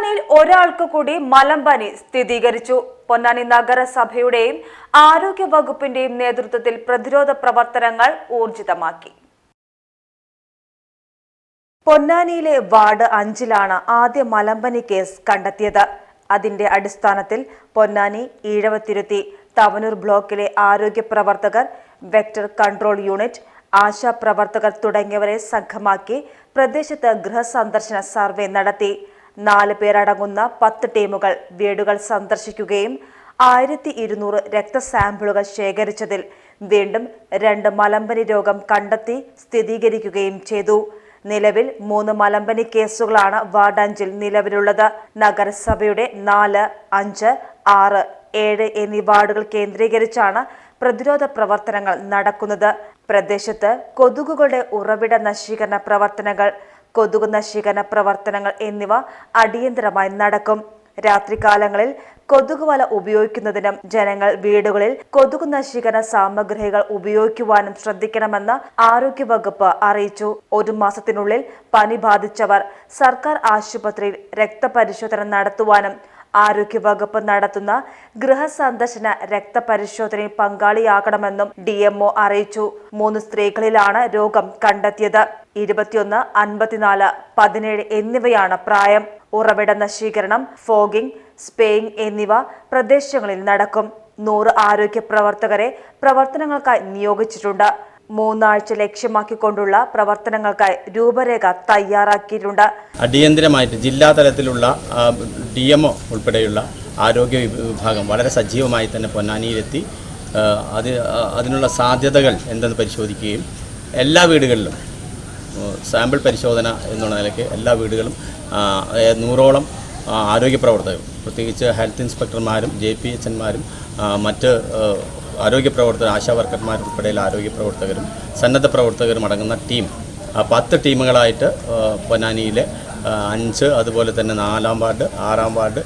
പൊന്നാനിയിൽ ഒരാൾക്ക് കൂടി മലമ്പനി സ്ഥിരീകരിച്ചു. പൊന്നാനി നഗരസഭയുടെയും ആരോഗ്യ വകുപ്പിന്റെയും നേതൃത്വത്തിൽ പ്രതിരോധ പ്രവർത്തനങ്ങൾ ഊർജിതമാക്കി. പൊന്നാനിയിലെ വാർഡ് അഞ്ചിലാണ് ആദ്യ മലമ്പനി കേസ് കണ്ടെത്തിയത്. അതിന്റെ അടിസ്ഥാനത്തിൽ പൊന്നാനി ഈഴവത്തിരുത്തി തവനൂർ ബ്ലോക്കിലെ ആരോഗ്യ പ്രവർത്തകർ വെക്ടർ കൺട്രോൾ യൂണിറ്റ് ആശാ പ്രവർത്തകർ തുടങ്ങിയവരെ സംഘമാക്കി പ്രദേശത്ത് ഗൃഹസന്ദർശന സർവേ നടത്തി. നാല് പേരടങ്ങുന്ന പത്ത് ടീമുകൾ വീടുകൾ സന്ദർശിക്കുകയും ആയിരത്തി ഇരുന്നൂറ് രക്തസാമ്പിളുകൾ ശേഖരിച്ചതിൽ വീണ്ടും രണ്ട് മലമ്പനി രോഗം കണ്ടെത്തി സ്ഥിരീകരിക്കുകയും ചെയ്തു. നിലവിൽ മൂന്ന് മലമ്പനി കേസുകളാണ് വാർഡ് അഞ്ചിൽ നിലവിലുള്ളത്. നഗരസഭയുടെ നാല് അഞ്ച് ആറ് ഏഴ് എന്നീ വാർഡുകൾ കേന്ദ്രീകരിച്ചാണ് പ്രതിരോധ പ്രവർത്തനങ്ങൾ നടക്കുന്നത്. പ്രദേശത്ത് കൊതുകുകളുടെ ഉറവിട നശീകരണ പ്രവർത്തനങ്ങൾ കൊതുക് നശീകരണ പ്രവർത്തനങ്ങൾ എന്നിവ അടിയന്തരമായി നടക്കും. രാത്രികാലങ്ങളിൽ കൊതുക് വല ഉപയോഗിക്കുന്നതിനും ജനങ്ങൾ വീടുകളിൽ കൊതുക് നശീകരണ സാമഗ്രികൾ ഉപയോഗിക്കുവാനും ശ്രദ്ധിക്കണമെന്ന് ആരോഗ്യവകുപ്പ് അറിയിച്ചു. ഒരു മാസത്തിനുള്ളിൽ പനി ബാധിച്ചവർ സർക്കാർ ആശുപത്രിയിൽ രക്തപരിശോധന നടത്തുവാനും ആരോഗ്യവകുപ്പ് നടത്തുന്ന ഗൃഹസന്ദർശന രക്തപരിശോധനയിൽ പങ്കാളിയാകണമെന്നും ഡി എംഒ അറിയിച്ചു. മൂന്ന് സ്ത്രീകളിലാണ് രോഗം കണ്ടെത്തിയത്. ഇരുപത്തിയൊന്ന് അൻപത്തിനാല് പതിനേഴ് എന്നിവയാണ് പ്രായം. ഉറവിട നശീകരണം ഫോഗിംഗ് സ്പേയിങ് എന്നിവ പ്രദേശങ്ങളിൽ നടക്കും. നൂറ് ആരോഗ്യ പ്രവർത്തകരെ പ്രവർത്തനങ്ങൾക്കായി നിയോഗിച്ചിട്ടുണ്ട്. മൂന്നാഴ്ച ലക്ഷ്യമാക്കിക്കൊണ്ടുള്ള പ്രവർത്തനങ്ങൾക്കായി രൂപരേഖ തയ്യാറാക്കിയിട്ടുണ്ട്. അടിയന്തരമായിട്ട് ജില്ലാ തലത്തിലുള്ള ഡി എം ഒ ഉൾപ്പെടെയുള്ള ആരോഗ്യ വിഭാഗം വളരെ സജീവമായി തന്നെ പൊന്നാനിയിലെത്തി. അത് അതിനുള്ള സാധ്യതകൾ എന്തെന്ന് പരിശോധിക്കുകയും എല്ലാ വീടുകളിലും സാമ്പിൾ പരിശോധന എന്നുള്ള നിലയ്ക്ക് എല്ലാ വീടുകളും നൂറോളം ആരോഗ്യ പ്രവർത്തകർ പ്രത്യേകിച്ച് ഹെൽത്ത് ഇൻസ്പെക്ടർമാരും ജെ പി എച്ച് മറ്റ് ആരോഗ്യ പ്രവർത്തകർ ആശാവർക്കർമാരുൾപ്പെടെയുള്ള ആരോഗ്യ പ്രവർത്തകരും സന്നദ്ധ പ്രവർത്തകരും അടങ്ങുന്ന ടീം. പത്ത് ടീമുകളായിട്ട് പൊന്നാനിയിലെ അഞ്ച് അതുപോലെ തന്നെ നാലാം വാർഡ് ആറാം വാർഡ്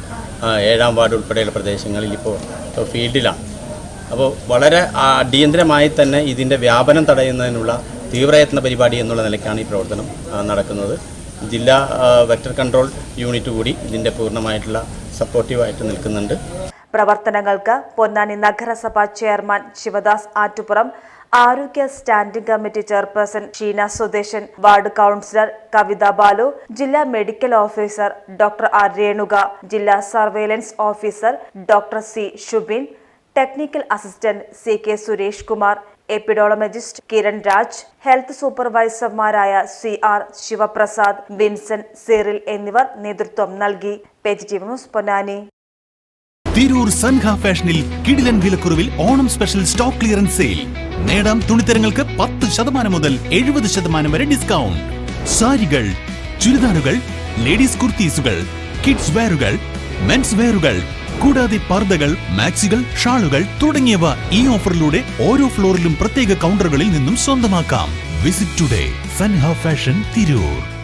ഏഴാം വാർഡ് ഉൾപ്പെടെയുള്ള പ്രദേശങ്ങളിൽ ഇപ്പോൾ ഫീൽഡിലാണ്. അപ്പോൾ വളരെ അടിയന്തരമായി തന്നെ ഇതിന്റെ വ്യാപനം തടയുന്നതിനുള്ള തീവ്രയത്ന പരിപാടി എന്നുള്ള നിലയ്ക്കാണ് ഈ പ്രവർത്തനം നടക്കുന്നത്. ജില്ലാ വെക്ടർ കൺട്രോൾ യൂണിറ്റ് കൂടി ഇതിന്റെ പൂർണമായിട്ടുള്ള സപ്പോർട്ടീവായിട്ട് നിൽക്കുന്നുണ്ട്. പ്രവർത്തനങ്ങൾക്ക് പൊന്നാനി നഗരസഭ ചെയർമാൻ ശിവദാസ് ആറ്റുപുറം ആരോഗ്യ standing committee chairperson Sheena Sudheshan ward councillor Kavitha Balu ജില്ലാ medical officer doctor R Renuka ജില്ലാ surveillance officer doctor C Shubin technical assistant C K Suresh Kumar epidemiologist Kiran Raj health സൂപ്പർവൈസർമാരായ C R Shivaprasad Vincent Cyril എന്നിവർ നേതൃത്വം നൽകി. Page T news Ponnani. Tirur Sanha ഫാഷനിൽ കിടിലൻ വിലക്കുറവിൽ Onam special stock clearance sale. നേടാം തുണിത്തരങ്ങൾക്ക് പത്ത് ശതമാനം മുതൽ എഴുപത് ശതമാനം വരെ ഡിസ്കൗണ്ട്. സാരികൾ ചുരിദാറുകൾ ലേഡീസ് കുർത്തീസുകൾ കിഡ്സ് വെയറുകൾ മെൻസ് വെയറുകൾ കൂടാതെ പർദ്ദകൾ മാക്സികൾ ഷാളുകൾ തുടങ്ങിയവ ഈ ഓഫറിലൂടെ ഓരോ ഫ്ലോറിലും പ്രത്യേക കൗണ്ടറുകളിൽ നിന്നും സ്വന്തമാക്കാം. Visit today Sanha fashion Tirur.